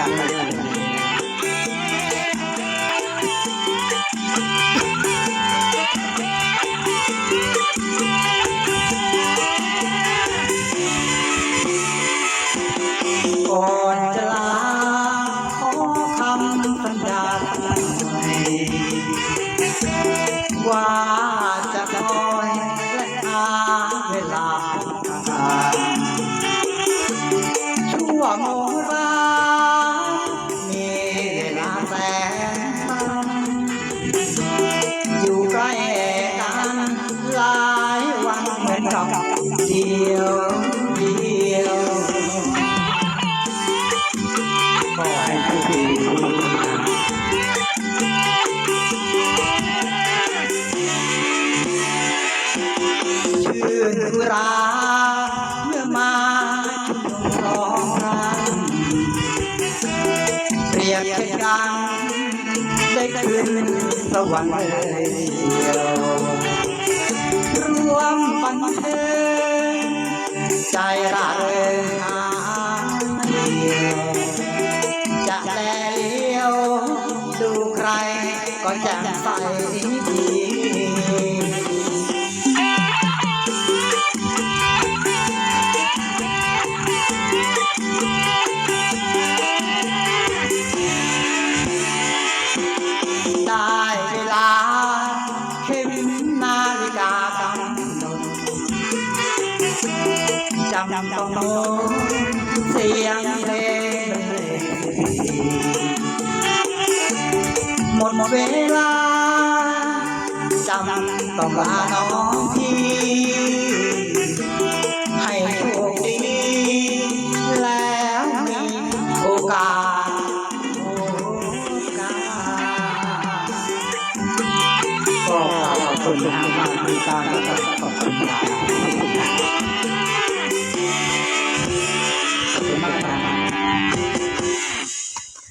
จากไปก่อนจะลาขอคำสัญญาหน่อยว่าจะคอย เดียวเดียวก็ให้ผู้ดีรู้นชื่นราเมื่อมาชุมร้องรำเปรียบเช่นกันได้ขึ้นสวรรค์เลยเดียว จ่มใสดีได้เวลาเข็มนาฬิกากำหนดจำต้องโน้ตเสียงเพลง หมดเวลาจำต้องลาน้องพี่ให้โชคดีแล้วมีโอกาสโอกาสก็ขอบคุณทางบ้านที่ตามนะครับขอบคุณครับ